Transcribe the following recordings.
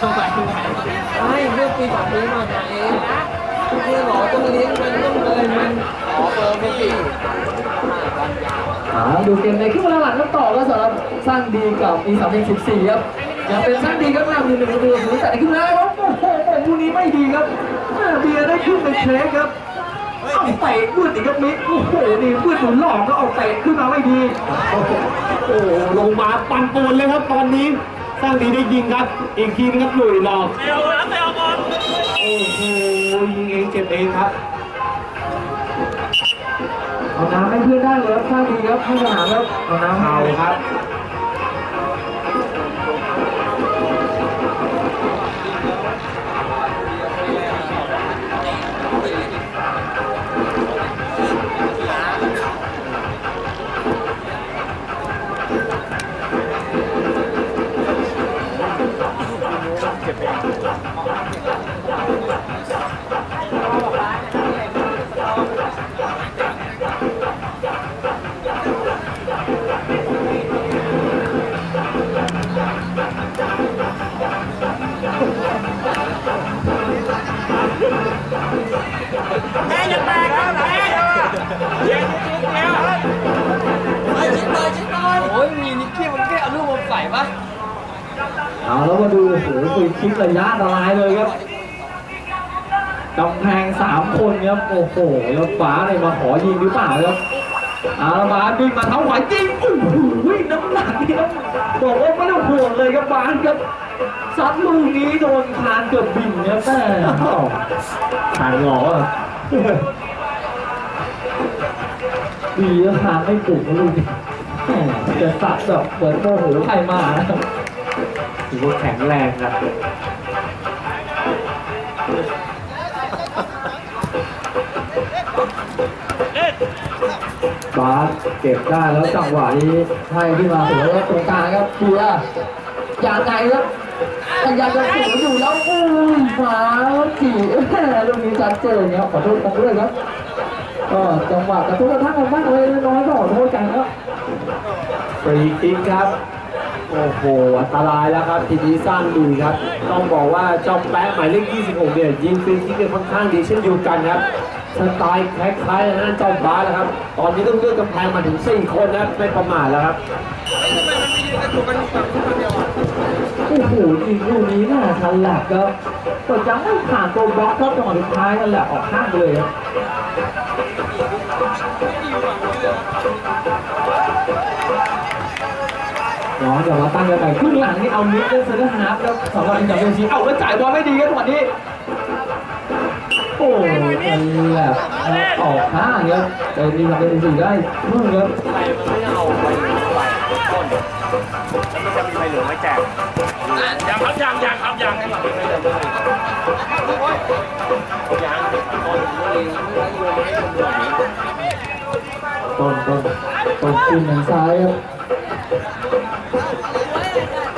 สมัยไหนไม่เมื่อปีสองปีก่อนเองนะคือหมอต้องเลี้ยงมันต้องเลยมันอ๋อเบอร์ไม่ปีห้าวันยาวอ่าดูเกมในครึ่งเวลาหลังกันต่อก็สำหรับสร้างดีกับอีสามสิบสี่ครับยังเป็นสร้างดีก็นำอยู่หนึ่งประตูศูนย์แต่ในครึ่งแรกครับโอ้โหคู่นี้ไม่ดีครับแม่เบียร์ได้ขึ้นไปเช็คครับเอาเตะวืดอีกครับมิกโอ้โหนี่วืดหนุนหลอกก็เอาเตะขึ้นมาไม่ดี โอ้โหโอ้โหลงมาปั่นปูนเลยครับตอนนี้ สร้างดีได้ยิงครับ อีกทีนึงครับหลุยหลอกโอ้โหยิงเองเจ็บเองครับเอาน้ำให้เพื่อนได้เลยครับสร้างดีครับให้สนามครับเอาน้ำเอาครับ เอาแล้วมาดูโอ้โหฟรีคิกระยะอันตรายเลยครับกำแพงสามคนครับโอ้โหแล้วฟ้าเนี่ยมาขอยิงหรือเปล่าครับอาละมาดึงมาเท้าไหวจริงโอ้โหน้ำหนักนี่ครับบอกว่าไม่ต้องห่วงเลยครับบานครับซัดลูกนี้โดนคานเกือบบินครับแม่คานงออะดีแล้วคานไม่ปลุกนะลูกแหม่จะซัดแบบเหมือนโมโหใครมานะครับ ถือว่าแข็งแรงครับบาสเก็บได้แล้วจังหวะนี้ให้ที่มาสวยแล้วตรงกลางครับเบียร์อย่างไงครับพยายามจะสวนอยู่แล้วอู้ยฟ้าจีลูกนี้ชัดเจนครับขอโทษกันด้วยครับก็จังหวะกระทุกกระทั่งกันบ้างเลยน้อยก็ขอโทษกันครับฟรีคิกครับ โอ้โห อันตรายแล้วครับ ทีนี้สร้างดีครับ ต้องบอกว่าจอมแป๊ะหมายเลข 26 เนี่ยยิงฟรีคิกเนี่ยค่อนข้างดีเช่นเดียวกันครับ สไตล์คล้ายๆนั้นจอมฟ้าแล้วครับ ตอนนี้ต้องเลือกกำแพงมาถึง 4 คนนะครับไม่ประมาทแล้วครับโอ้โหยิงลูกนี้น่าทันหลักครับแต่ยังไม่ผ่านตัวบล็อกครับจังหวะสุดท้ายนั่นแหละออกข้างไปเลยครับ น้องเดี๋ยวมาตั้งกันไปครึ่งหลังนี่เอามิดเล่นเซนเตอร์ฮาร์ฟแล้วสำหรับอินเตอร์เวนซีเอาแล้วจ่ายบอลไม่ดีครับจังหวะนี้ โอ้ยมันแบบออกข้างครับแต่ดีทำเป็นสี่ได้นู่นครับใครมันไม่เอาไปใส่ต้นแล้วมันจะมีใบเหลืองไม่แจกยังครับยังยังครับยังให้หลังไม่เหลืองเลยยังตอนนี้เลยไม่ได้โยนให้คนดูต้นต้นต้นขึ้นทางซ้ายครับ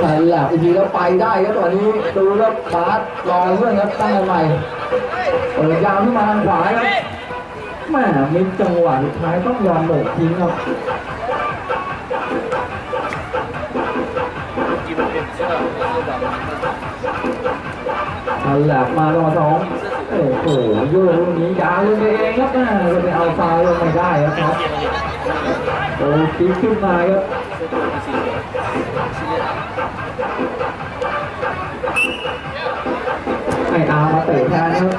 แต่แหลกอีกทีแล้วไปได้ครับตอนนี้ดูครับบาสรอเพื่อนครับตั้งใหม่เปิดยาวขึ้นมาทางขวาครับแม่มีจังหวะสุดท้ายต้องยอมโหลดทิ้งครับกินมันเป็นเสื้อเสื้อดำอันแหลกมารอสองโอ้โหโยกลูกนี้ยาวลงไปเองครับน่จะไปเอาฟาวลงไม่ได้ครับโอ้คิกขึ้นมาครับ ไอามาเตะแทนครับ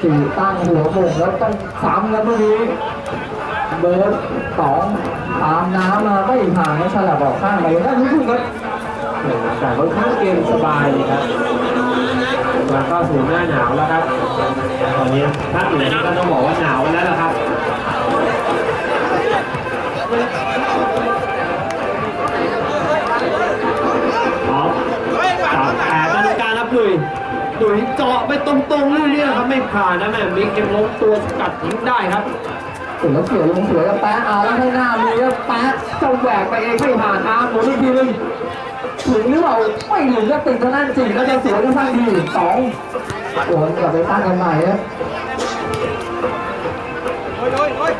สี่ตั้งหัวโมงแล้วต้องซ้ำครับเมื่อกี้เบิร์ดสองตามน้ำมาไม่ผ่านนะฉลับออกข้างไปได้ทุกคนครับแต่ค่อนข้างเกมสบายเลยครับมาเข้าสู่หน้าหนาวแล้วครับ ตอนนี้ภาคเหนือนี่ก็ต้องบอกว่าหนาวแล้วล่ะครับพร้อมจับแอบมาตรงกางครับลุย หลุยเจาะไปตรงๆเรื่อยๆครับไม่ผ่านนะแม่มิกยังล้มตัวสกัดทิ้งได้ครับถึงแล้วเสียลงสวยกับแป๊ะเอาแล้วข้างหน้ามีครับแป๊ะจะแหวกไปเองไม่ผ่านอามหมุนอีกทีนึงถึงหรือเปล่าไม่ถึงก็ติดทางด้านจริงแล้วจะสวยก็สร้างดีสองโอนกลับไปตั้งกันใหม่ครับเฮ้ยเฮ้ยเฮ้ย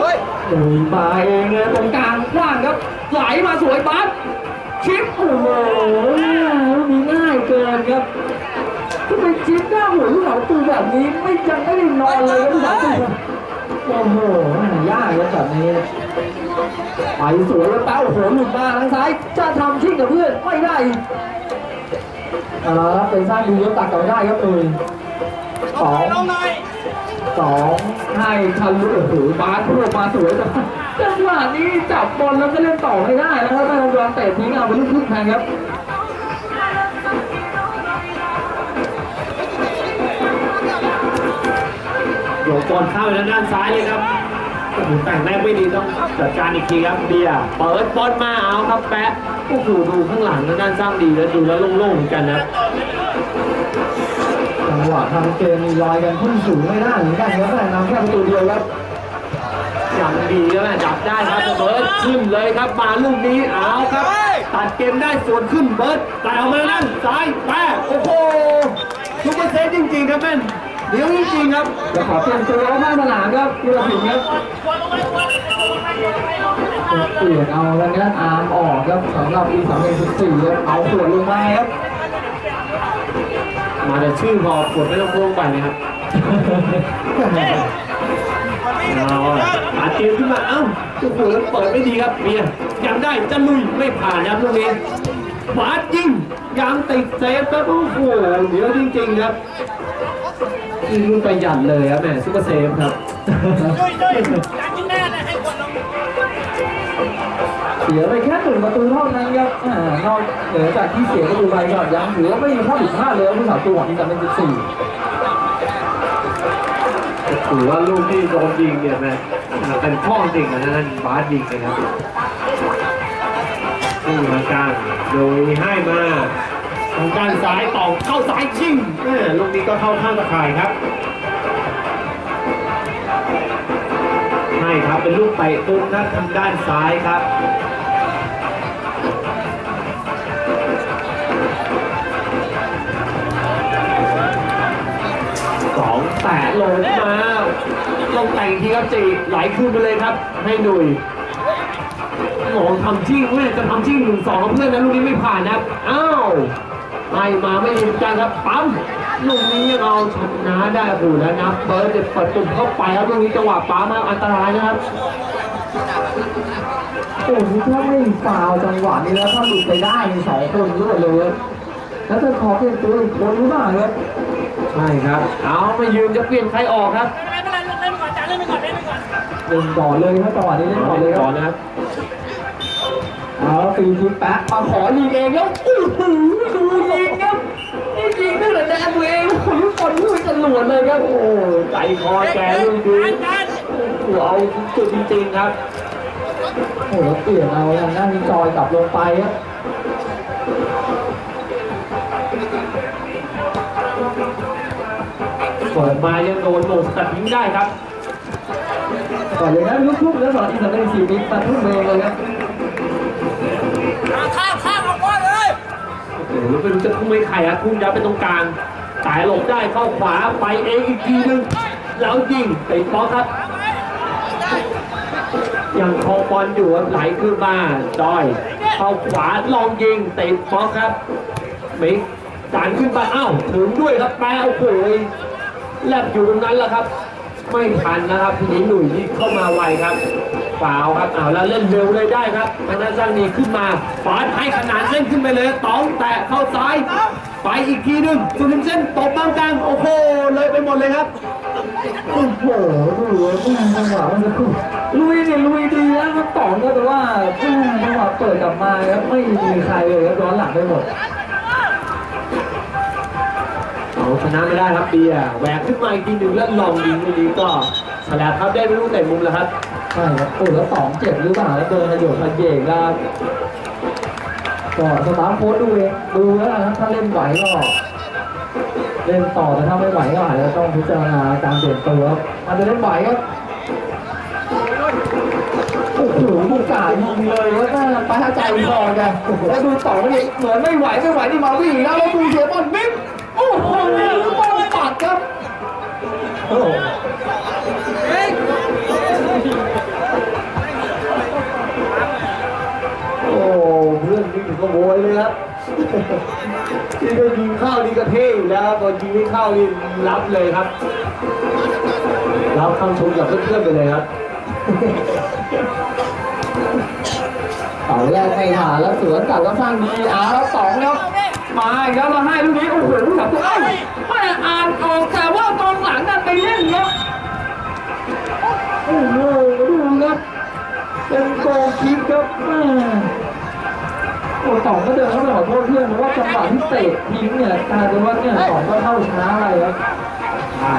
เฮ้ยโอ้ยมาเองเลยตรงกลางกว้างครับไหลมาสวยบัสชิปโอ้โหลูกนี้ เกินครับก็ไปชิดหน้าหัวลูกหลานตูแบบนี้ไม่ยังไม่ได้นอนเลยครับลูกหลานตูโอ้โหยากครับแบบนี้ไปสวยแล้วแป้วโอ้โหหลุดมาทางซ้ายจะทำชิงกับเพื่อนไม่ได้เอาละครับเป็นสร้างดูแล้วตัดกลับได้ครับเอยสองสองให้ทันลุโอ้โหบาสพูดมาสวยแต่ว่าจังหวะนี้จับบอลแล้วก็เล่นต่อไม่ได้นะครับไม่ต้องยอมเตะทิ้งเอาไปลูกทุ่งแทนครับ โยกบอลเข้าไปทางด้านซ้ายเลยครับโอ้โหแต่งแรกไม่ดีต้องจัดการอีกทีครับเบียร์เปิดบอลมาเอาครับแปะโอ้โหดูข้างหลังทางด้านสร้างดีแล้วดูแล้วโล่งๆเหมือนกันนะจังหวะทำเกมมีลอยกันขึ้นสูงไม่ได้เหมือนกันครับแต่นำแค่ประตูเดียวครับอย่างดีแล้วแม่จับได้ครับเบิร์ดขึ้นเลยครับมาลูกนี้เอาครับ ตัดเกมได้ส่วนขึ้นเบิร์ดแต่เอามานั่นซ้ายแปะโอ้โหทุกเปอร์เซ็นต์จริงๆครับแม่น เดี๋ยวจริงๆครับจะขอเปลี่ยนตัวข้างสนามครับกุลสิงห์ครับเปลี่ยนเอาแล้วงั้นอาร์มออกครับสำหรับปีสามเอ็สิบสี่ครับเอาส่วนลงมาครับมาแต่ชื่อพอกดไม่ต้องพ่วงไปนะครับเอาตัดเกมขึ้นมาเอ้าโอ้โหแล้วเปิดไม่ดีครับเบียร์ยังได้จะลุยไม่ผ่านครับลูกนี้บาดยิงยังติดเซฟครับโอ้โหเดี๋ยวจริงๆครับ ยิงลูกประหยัดเลยครับแหมซุปเปอร์เซฟครับเสียไปแค่หนึ่งประตูเท่านั้นครับอ่านอกเหนือจากที่เสียประตูไปก็ยังถือว่าไม่มีข้อผิดพลาดเลยผู้สาวตัวที่จะเป็นสิบสี่ถือว่าลูกที่โดนยิงเนี่ยแม่เป็นข้อจริงนะนั่นบาสยิงนะครับนี่มาการโดยให้มา ทางด้านซ้ายต่อเข้าซ้ายชิงลูกนี้ก็เข้าข้างตะข่ายครับให้ครับเป็นลูกเตะตุ้มนะทางด้านซ้ายครับสองแตะลงมาลงแต่งทีครับจีไหลคืนไปเลยครับ ให้หนุ่ยโอ้ทำชิ่งแม่จะทำชิ่งหนึ่งสองเพื่อนนะลูกนี้ไม่ผ่านนะอ้าว ให้มาไม่ดีเหมือนกันครับปั๊มลูกนี้ยังเอาชนะได้โอ้โหแล้วนะเบิร์ดจะเปิดตุ่มเข้าไปครับลูกนี้จังหวะปั๊มมาอันตรายนะครับโอ้โหถ้าไม่ฟาวล์จังหวะนี้แล้วถ้าหลุดไปได้มีสองคนด้วยเลยครับแล้วจะขอเปลี่ยนตัวอีกคนหรือเปล่าครับใช่ครับ เอาไม่ยืนจะเปลี่ยนใครออกครับเล่นต่อเลยครับจังหวะนี้เล่นต่อเลยคก่รัอบนนะครับ เอาฟรีคิกแปะมาขอยิงเองแล้วอื้หือดูยิงครับนี่ยิงตั้งแต่แดนตัวเองขนคนลูกจรวดเลยครับโอ้ใจคอแกลูกนี้โอ้โหเอาจุดจริงๆครับโหแล้วเปลี่ยนเอาทางด้านนี้จอยกลับลงไปครับเปิดมายังโดนโดนสกัดทิ้งได้ครับก่อนเลยนะลูกทุ่งแล้วสอนอีสานเป็นสี่มิตรตัดทุ่งเองเลยครับ โอ้โหแล้วไม่รู้จะทุ่มให้ใครอะทุ่มยับไปตรงกลางสายหลบได้เข้าขวาไปเองอีกทีหนึงแล้วยิงติดบล็อกครับยังคองบอลอยู่ครับไหลขึ้นมาจอยเข้าขวาลองยิงติดบล็อกครับมิกจานขึ้นไปอ้าวถึงด้วยครับแปะโอ้โหแลบอยู่ตรงนั้นแหละครับ ไม่ทันนะครับทีนี้หนุ่ยนี่เข้ามาไวครับ ฟาวครับอ้าวแล้วเล่นเร็วเลยได้ครับทางด้านสร้างนีขึ้นมาฟาดให้ขนาดเล่นขึ้นไปเลยตองแตะเข้าซ้าย ไปอีกทีหนึ่งสุนิมเส้นตบบางกลางโอ้โหเลยไปหมดเลยครับโอ้โหดูว่าจังหวะมันจะคู่ลุยเนี่ยลุยดีนะครับต่อก็แต่ว่าจังหวะเปิดกลับมาครับไม่มีใครเลยครับย้อนหลังไปหมดเอาชนะไม่ได้ครับเบียร์แหวกขึ้นมาอีกทีหนึ่งแล้วลองยิงลูกนี้ก็ฉลาดครับได้ไม่รู้แต่มุมแล้วครับ ใช่ครับโอ้แล้วสองเจ็บหรือเปล่าแล้วเดินขยโยขยเยกแล้วก็สตาร์โค้ดดูเองดูแล้วนครับถ้าเล่นไหวก็เล่นต่อแต่ถ้าไม่ไหวก็อาจจะต้องพิจารณาการเปลี่ยนตัวครับอาจจะเล่นไหวครับโอ้โหลูกกายิงเลยแล้วก็ไปหาใจพอกันแล้วดูต่อนี่เหมือนไม่ไหวไม่ไหวนี่มาวิ่งแล้วแล้วดูเสียบอลบิ๊กโอ้โหบอลปัดครับ นนี่ถึงก็โวยเลยครับนี่ก็ยิงเข้านี่ก็เท่อยู่แล้วครับพอยิงไม่เข้านี่รับเลยครับ รับคำชมจากเพื่อนๆไปเลยครับเสาแรกไม่ผ่านแล้วสวนกลับก็สร้างดีอาร์แล้วสองแล้วมาอีกแล้วมาให้ลูกนี้โอ้โหแบบเอ้ยไม่อ่านออกแต่ว่ากองหลังนั่นไปเล่นครับโอ้โหดูครับเป็นโกลคิกครับ แม่โอ้สองก็เดินเข้าไปขอโทษเพื่อนเพราะว่าจังหวะที่เตะทิ้งเนี่ยกลายเป็นว่าเนี่ยสองก็เข้าช้าอะไรครับใช่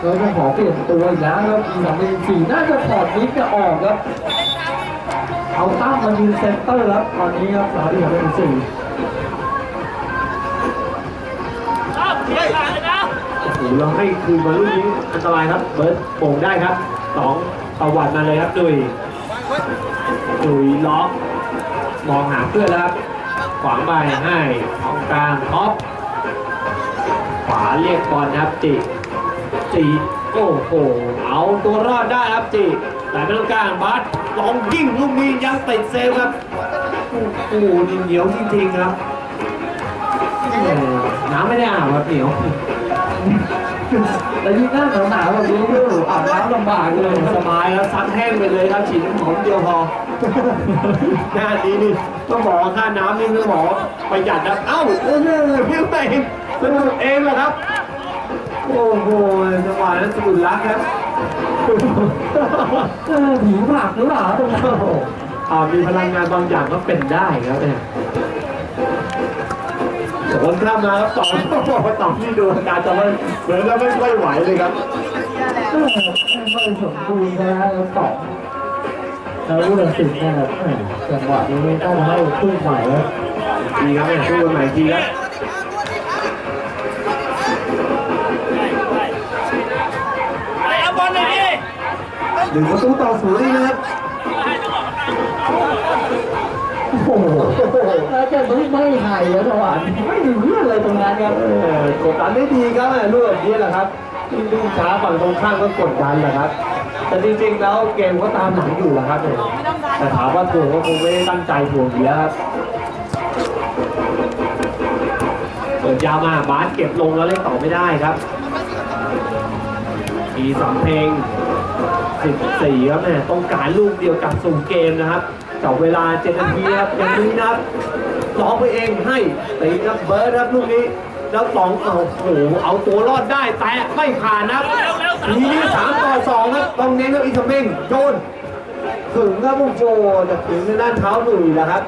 เราจะขอเปลี่ยนตัวอีกแล้วครับปีสองพันสี่น่าจะถอดนิกจะออกครับ เอาตั้มมายืนเซนเตอร์แล้วตอนนี้ครับสามปีสองพันสี่โอ้โหเราให้คืนมาลูกนี้อันตรายครับ เบิร์ดโป่งได้ครับสองประวัติมาเลยครับดุย ดุยล็อกมองหาเพื่อนแล้วครับขวางไปให้ตรงกลางท็อปขวาเรียกบอลครับจิจิโอ้โหเอาตัวรอดได้ครับจิแต่ไม่ต้องกลางบัสลองยิงลูกนี้ยังติดเซฟครับโอ้โหนี่เหนียวจริงๆครับน้ำไม่ได้อาบครับเหนียว แล้วยิ่งหน้าหนาวๆแบบนี้ก็อาบน้ำลำบากเลยสบายแล้วซักแห้งไปเลยครับฉีดน้ำหอมเดียวพอหน้านี้นี่ต้องบอกว่าค่าน้ำนี่ต้องบอกว่าประหยัดนะเอ้าเออพี่ไปสนุกเองเหรอครับ โอ้โหจังหวะนั้นสนุกรักครับผีผักหรือเปล่าตรงนั้นโอ้โหอ่ามีพลังงานบางอย่างก็เป็นได้ครับเนี่ย คนข้ามมาครับต่อต่อที่ดูอาการจะไม่เหมือนจะไม่ค่อยไหวเลยครับเออไม่สมบูรณ์นะแล้วสองแล้วผู้ตัดสินเนี่ยแบบแหม่จังหวะนี้ต้องให้ขึ้นใหม่แล้วดีครับเนี่ยสู้กันใหม่ทีครับเอาบอลหน่อยดิหนึ่งประตูต่อศูนย์เลยนะครับ โอ้โหแล้วจะไม่ไม่หายแล้วจังหวะนี้ไม่มีเรื่องอะไรตรงนั้นครับเออกดดันได้ดีครับเนี่ยลูกแบบนี้แหละครับที่ลูกช้าฝั่งตรงข้ามก็กดดันแหละครับ แต่จริงๆแล้วเกมก็ตามหลังอยู่แหละครับเนี่ยแต่ถามว่าถ่วงก็คงไม่ได้ตั้งใจถ่วงอยู่แล้วครับเปิดยาวมาบาสเก็บลงแล้วเล่นต่อไม่ได้ครับอีสำเพลง 14 ครับเนี่ยต้องการลูกเดียวกลับสู่เกมนะครับ กับเวลา7นาทีครับยังนี้นะครับร้องไปเองให้ตีครับเบิร์ดครับลูกนี้แล้วสองเอาโอ้โหเอาตัวรอดได้แต่ไม่ผ่านนะครับทีนี้สามต่อสองครับตรงนี้ครับอีสเพลงโยนถึงครับผู้โจจะถึงในด้านเท้าหนุ่ยแล้วครับ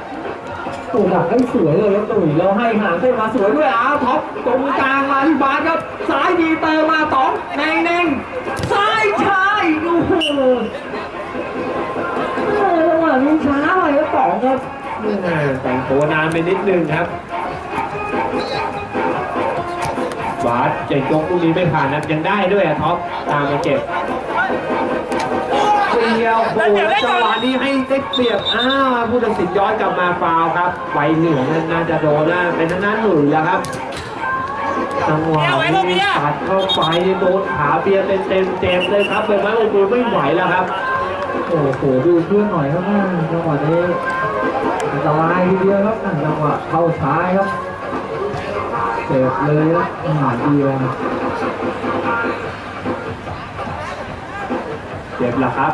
ตุ่หลังให้สวยเลยครับตุ๋ยเราให้หางเส้นมาสวยด้วยอ้าวท็อปตรงกลางมาที่บาสครับซ้ายดีเติมมาสองเน่งเน่งซ้ายชายโอ้โห อจังหวะนี้ช้าไปครับสองครับแม่แต่งตัวนานไปนิดนึงครับบาสจะยกลูกนี้ไม่ผ่านนะยังได้ด้วยอะท็อปตามมาเก็บเดียวโอ้โหจังหวะนี้ให้ได้เปรียบอ้าวผู้ตัดสินย้อนกลับมาฟาวล์ครับไวเหนือนั่นน่าจะโดนนะเป็นทางด้านหนุ่ยแล้วครับจังหวะนี้ตัดเข้าไปโดนขาเบียร์เต็มเต็มๆเจ็บเลยครับเป็นไม้โอ้โหไม่ไหวแล้วครับโอ้โหดูเพื่อนหน่อยครับแม่จังหวะนี้อันตรายทีเดียวครับอะจังหวะเข้าซ้ายครับเจ็บเลยครับหาเดียวเจ็บล้วครับ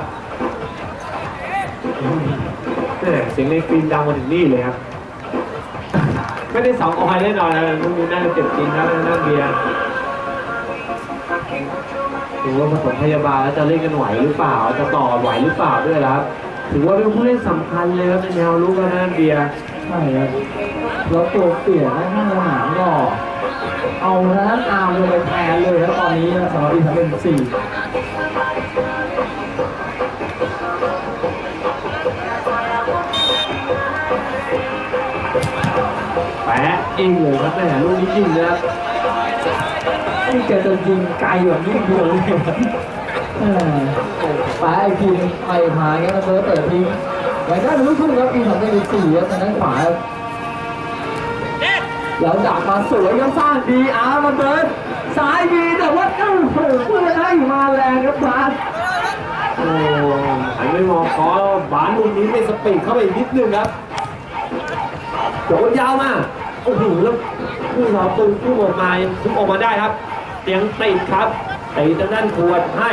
แม่เสียงในฟิล์มดังมาถึงนี่เลยครับไม่ได้สองออยแน่นอนนะลูกนี้น่าจะเจ็บจริงครับน่าเบียร์ ดูว่าผสมพยาบาลแล้วจะเล่นกันไหวหรือเปล่า จะต่อไหวหรือเปล่าด้วยครับ ถือว่าเป็นผู้เล่นสำคัญเลยครับในแนวลูกก็น่าเบียร์ใช่ครับแล้วตัวเปลี่ยนนะข้างสนามก็เอาแล้วอาร์มลงไปแทนเลยครับตอนนี้นะสำหรับอีกเป็นสี่แปะอิงเลยครับแม่ลูกนี้ยิงนะครับ นี่แกจะยิงไกลแบบนี้เดียวเลยเออไปอีกทีไปมาเงี้ยนะเบิร์เปิดทิ้งแต่ได้เป็นลูกทุ่งครับปีสองพันสี่ครับทางด้านขวาครับเด็ดแล้วดักมาสวยก็สร้างดีอาร์มาเบิร์ดซ้ายดีแต่ว่าโอ้โหเพื่อนให้มาแรงครับบาสโอ้หันไปมองขอบานลูกนี้ไม่สปีดเข้าไปอีกนิดนึงครับโดนยาวมาโอ้โหแล้วผู้สาวตูนผู้ออกมายังคุมออกมาได้ครับ เสียงติดครับตีทางด้านขวดให้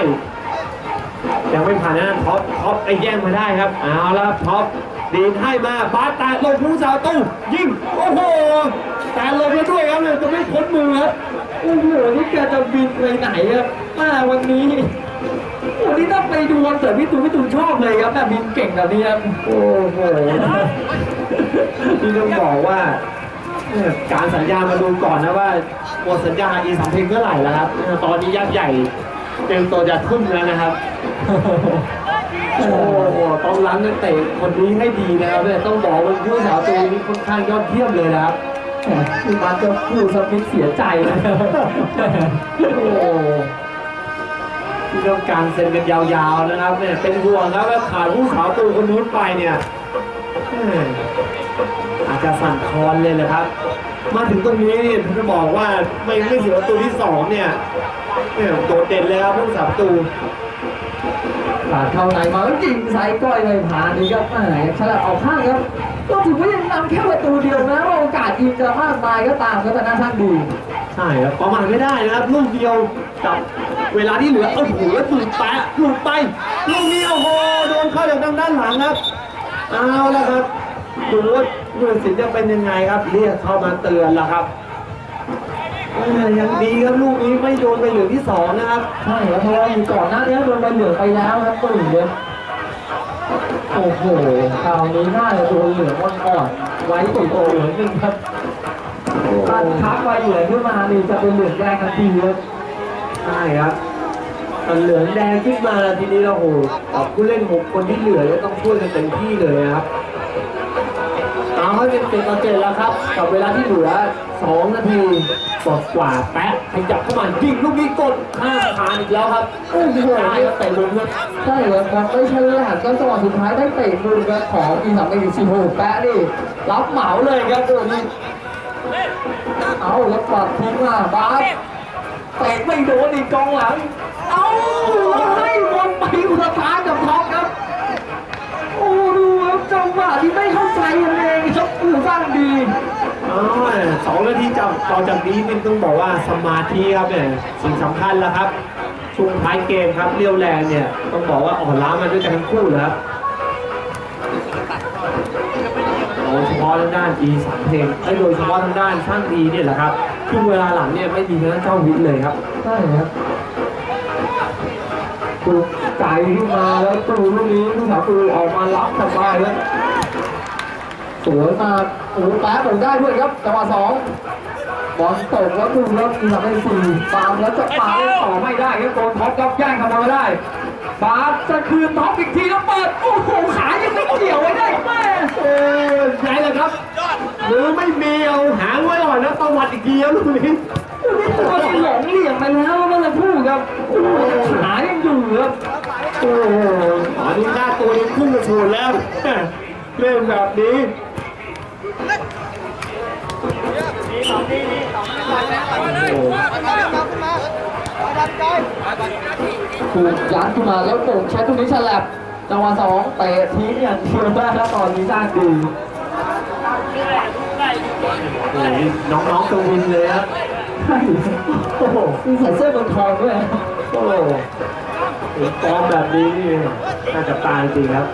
ยังไม่ผ่านนะท็อปท็อปไอ้แย่งมาได้ครับเอาแล้วครับท็อปดีดให้มาบาสแตะลงผู้สาวตู้ยิงโอ้โหแต่ลงแล้วด้วยครับเลยจะไม่พ้นมือครับโอ้โหนี่แกจะบินไปไหนครับมาวันนี้โอ้นี่ถ้าไปดูคอนเสิร์ตพี่ตูนพี่ตูนชอบเลยครับแบบบินเก่งแบบนี้ครับโอ้โหที่ต้องบอกว่าเอ่อ การสัญญามาดูก่อนนะว่าหมดสัญญาอีสามเพลงเมื่อไหร่แล้วครับตอนนี้ยักษ์ใหญ่เตรียมตัวจะทุ่มแล้วนะครับโอ้โหต้องล้างนักเตะคนนี้ให้ดีนะครับเนี่ยต้องบอกว่าผู้สาวตัวนี้ค่อนข้างยอดเยี่ยมเลยนะครับมคือมันจะพูดสมิธเสียใจนะครับโอ้ที่ต้องการเซ็นกันยาวๆนะครับเนี่ยเป็นห่วงครับว่าขาดผู้สาวตัวคนนู้นไปเนี่ย จจะสั่นคลอนเลยแหละครับ มาถึงตรงนี้นี่ผมจะบอกว่าไม่ไม่เสียประตูที่สองเนี่ยเนี่ยโดดเด่นเลยครับผู้สาวประตูปาดเข้าในมาแล้วยิงใส่ก้อยเลยผ่านดีครับแหมฉลับออกข้างครับก็ถือว่ายังนำแค่ประตูเดียวนะว่าโอกาสยิงจะมากมายก็ตามครับแต่น่าช่างดีใช่ครับประมาทไม่ได้นะครับลูกเดียวกับเวลาที่เหลือโอ้โหแล้วหลุดแปะหลุดไปลูกนี้โอ้โหโดนเข้าจากทางด้านหลังครับเอาแล้วครับ ดูว่าผู้ตัดสินจะเป็นยังไงครับ เรียกเข้ามาเตือนแล้วครับเอ้ยยังดีครับลูกนี้ไม่โดนไปเหลืองที่สองนะครับใช่ครับเพราะว่าอยู่ก่อนหน้านี้โดนใบเหลืองไปแล้วครับตุ่นเลยโอ้โหคราวนี้น่าจะโดนเหลืองอ่อนๆไว้ตุ่นโตเหลืองหนึ่งครับถ้าทักใบเหลืองขึ้นมานี่จะเป็นเหลืองแดงทันทีครับใช่ครับตอนเหลืองแดงขึ้นมาทีนี้เราโอ้โหเอาผู้เล่นหกคนที่เหลือจะต้องช่วยกันเต็มที่เลยนะครับ เอาให้เป็นเจ็ดต่อเจ็ดแล้วครับ กับเวลาที่เหลือสองนาทีกว่ากว่าๆแปะขยับเข้ามายิงลูกนี้กดห้าผ่านอีกแล้วครับโอ้โหนี่ก็เตะมุมครับใช่ครับมันไม่ใช่แหละก็จังหวะสุดท้ายได้เตะมือครับของอีสามเอ็กซ์สี่หกแปะนี่รับเหมาเลยครับตัวนี้เอาแล้วปัดทิ้งมาบาสเตะไม่โดนอีกกองหลัง เอาแล้วให้บอลไปอุตสาหกับท็อปครับ โอ้ดูครับจังหวะที่ไม่เข้าใจกันเอง ครับอูสร้างดีอ๋อสองนาทีจากต่อจากนี้นี่ต้องบอกว่าสมาธิครับเนี่ยสิ่งสำคัญแล้วครับช่วงท้ายเกมครับเรียวแรงเนี่ย ต้องบอกว่าอ่อนล้ามาด้วยกันทั้งคู่เลยครับโดยเฉพาะทางด้าน E สามเพลงไอ้ยโดยเฉพาะทางด้านช่าง E เนี่ยแหละครับครึ่งเวลาหลังเนี่ยไม่มีทางด้านเจ้าวิทย์เลยครับใช่ครับปลุกไก่ขึ้นมาแล้วตูลูกนี้ลูกสาวตูออกมารับสบายแล้ว สวยมาโอ้แป๊บผมได้ด้วยครับจังหวะสองบอลตกแล้วดูแล้วมีสามเป็นสี่ปาล์มแล้วจะปาต่อไม่ได้ครับโดนท็อปครับแย่งเข้ามาไม่ได้ปาจะคืนท็อปอีกทีแล้วเปิดโอ้โหขายังไม่เกี่ยวไว้ได้แม่โอ้ยใช่แล้วครับหรือไม่มีเอาหางไว้หน่อยนะตวัดอีกทีครับลูกนี้นี่ตัวนี้หลงเหลี่ยมไปแล้วเมื่อสักครู่ครับโอ้โหขายังอยู่ครับโอ้โหอันนี้หน้าตัวนี้พุ่งกระโชนแล้วเล่นแบบนี้ ถูกยัดขึ้นมาแล้วโป่งใช้ตรงนี้ฉลับจังหวะสองเตะทิ้งอย่างเดียวได้แล้วตอนนี้สร้างดีน้องๆกวินเลยครับโอ้โหใส่เสื้อเมืองทองด้วยโอ้โหฟอร์มแบบนี้นี่น่าจะตายจริงครับ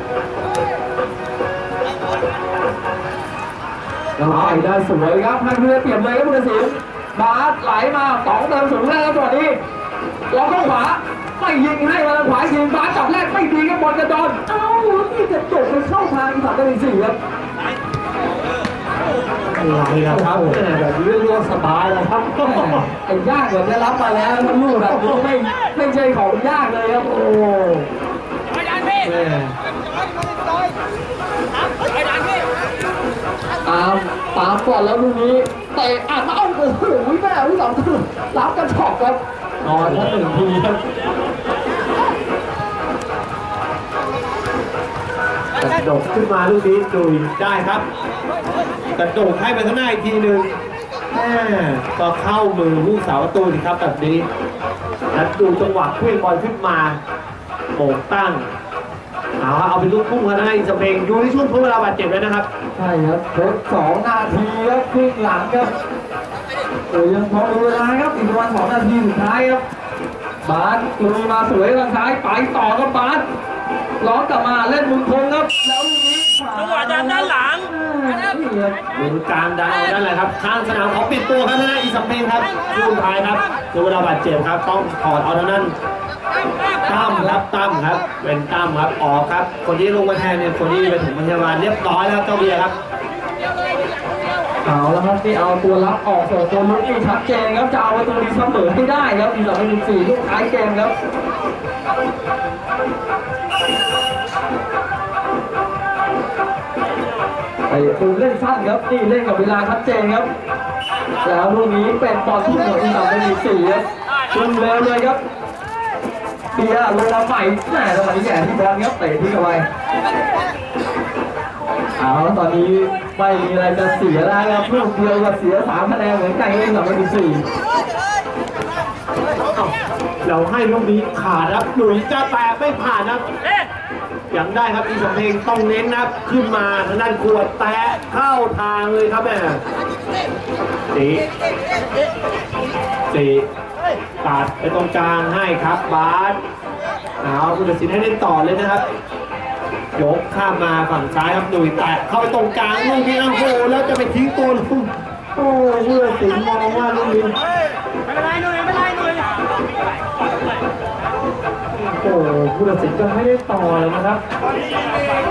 ไปได้สวยครับให้เพื่อนเปลี่ยนเลยครับผู้ตัดสินบาสไหลมาสองเติมสูงแล้วครับตอนนี้ล็อกเข้าขวาไม่ยิงให้มาทางขวายิงบาสจับแรกไม่ดีครับบอลกระดอนเอ้านี่จะจบไปเข้าทางอีสานเป็นสี่ครับอะไรล่ะครับแม่แบบนี้เรื่องสบายแล้วครับไอ้ยากแบบนี้รับมาแล้วมันลูกแบบนี้ไม่ไม่ใช่ของยากเลยครับโอ้ไปดันพี่แม่ไปดันพี่ ตามตามก่อนแล้วลูกนี้เตะอะเอ้าโอ้โหแม่ที่สองคือรับกันช็อกครับนอนทั้งหนึ่งทีครับกระโดดขึ้นมาลูกนี้จุยได้ครับกระโดดให้ไปข้างหน้าอีกทีหนึ่งแม่ก็เข้ามือผู้สาวประตูสิครับแบบนี้แล้วดูจังหวะเคลื่อนบอลขึ้นมาโป่งตั้ง เอาครับเอาเป็นลูกพุ่งกันนะอิสเพลงอยู่ในช่วงทดเวลาบาดเจ็บแล้วนะครับ ใช่ครับทดสองนาทีครับครึ่งหลังครับโอ้ยยังพอมีเวลาครับอีกประมาณสองนาทีสุดท้ายครับบาสลุยมาสวยทางซ้ายไปต่อครับบาสล้อกลับมาเล่นมุมพงครับแล้วลูกนี้จังหวะดันด้านหลังนี่ครับหมุนกลางดันเอานั่นแหละครับข้างสนามขอปิดตัวครับนะอิสเพลงครับช่วงสุดท้ายครับทดเวลาบาดเจ็บครับต้องถอดเอาเท่านั้น ตั้มครับตั้มครับ เป็นตั้มครับออกครับ คนที่ลงมาแทนเนี่ยคนที่ไปถึงพยาบาลเรียบร้อยแล้วเจ้าเบียร์ครับเอาแล้วครับนี่เอาตัวรับออกส่วนตัวลุกนี่ชัดเจนครับจะเอาประตูนี้เสมอให้ได้ครับอีกสองเป็นสี่ลูกท้ายเกมครับไปตูเล่นสั้นครับนี่เล่นกับเวลาชัดเจนครับ แล้วลูกนี้เป็นบอลที่เหนืออีกสองเป็นสี่ครับขึ้นเร็วเลยครับ เบียร์ลงมาใหม่แหม่จังหวะนี้แย่ที่บอลครับเตะทิ้งเอาไว้เอาแล้วตอนนี้ไม่มีอะไรจะเสียแล้วครับลูกเดียวกับเสียสามคะแนนเหมือนกันเองสำหรับสี่เราให้ลูกนี้ขาดครับหลุยส์จะแตะไม่ผ่านครับเอ๊ะยังได้ครับอีสเพลงต้องเน้นนะครับขึ้นมาทางด้านขวดแตะเข้าทางเลยครับแม่สีสี ตัดไปตรงกลางให้ครับบาสเอาผู้ตัดสินให้เล่นต่อเลยนะครับ ยกข้ามมาฝั่งซ้ายครับหนุ่ยแตะเข้าไปตรงกลางลูกนี้โอ้โหแล้วจะไปทิ้งตัวลูกโอ้ผู้ตัดสินมองว่าลูกนี้ไม่เป็นไรหนุ่ยไม่เป็นไรหนุ่ยโอ้โหผู้ตัดสินก็ไม่ได้ต่อเลยนะครับ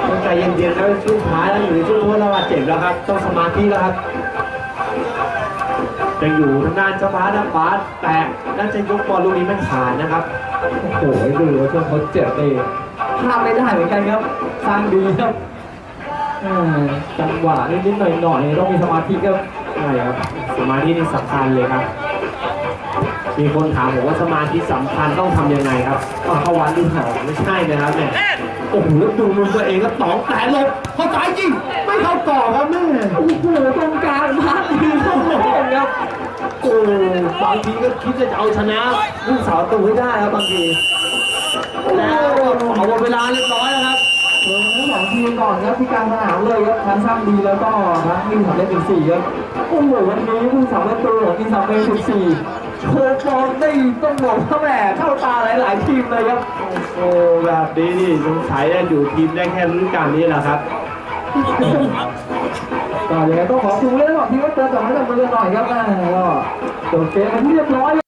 ต้องใจเย็นๆแล้วช่วงท้ายแล้วอยู่ในช่วงทดระบาดเจ็บแล้วครับ ต้องสมาธิแล้วครับ จะอยู่ทางด้านเจ้าบาสนะบาสแตะน่าจะยกบอลลูกนี้ไม่ผ่านนะครับ โอ้โหดูว่าช่วงเขาเจ็บนี่พลาดไม่ได้เหมือนกันครับ สร้างดีครับเอ่อจังหวะนิดๆหน่อยๆต้องมีสมาธิครับใช่ครับ สมาธินี่สำคัญเลยครับมีคนถามผมว่าสมาธิสำคัญต้องทำยังไงครับต้องเข้าวัดหรือเปล่าไม่ใช่นะครับเนี่ยเอ๊ะ โอ้โหแล้วดูมือตัวเองก็ตองแต่หลบเข้าสายจริงไม่เข้ากรอบครับแม่โอ้โหตรงกลางพลาดดีโอ้โหครับโอ้บางทีก็คิดจะเอาชนะลูกสาวตัวให้ได้ครับบางทีแล้วขอหมดเวลาเรียบร้อยแล้วครับเออทั้งสองทีมก่อนครับที่กลางสนามเลยครับทั้งสร้างดีแล้วก็ทั้งมีสำเร็จถึงสี่ครับโอ้โหวันนี้ผู้สำเร็จตัวของทีมสำเร็จถึงสี่โชว์ฟอร์มได้ต้องบอกว่าแหมเข้าตาหลาย ๆ ทีมเลยครับ โอ้แบบนี้นี่สงสัยจะอยู่ทีมได้แค่ฤดูกาลนี้แหละครับ ก็ยังไงต้องขอดูเล่นหรอกทีมว่าเติมต่อให้กับมือหน่อยครับอ่ก็จบเกมเป็นที่เรียบร้อย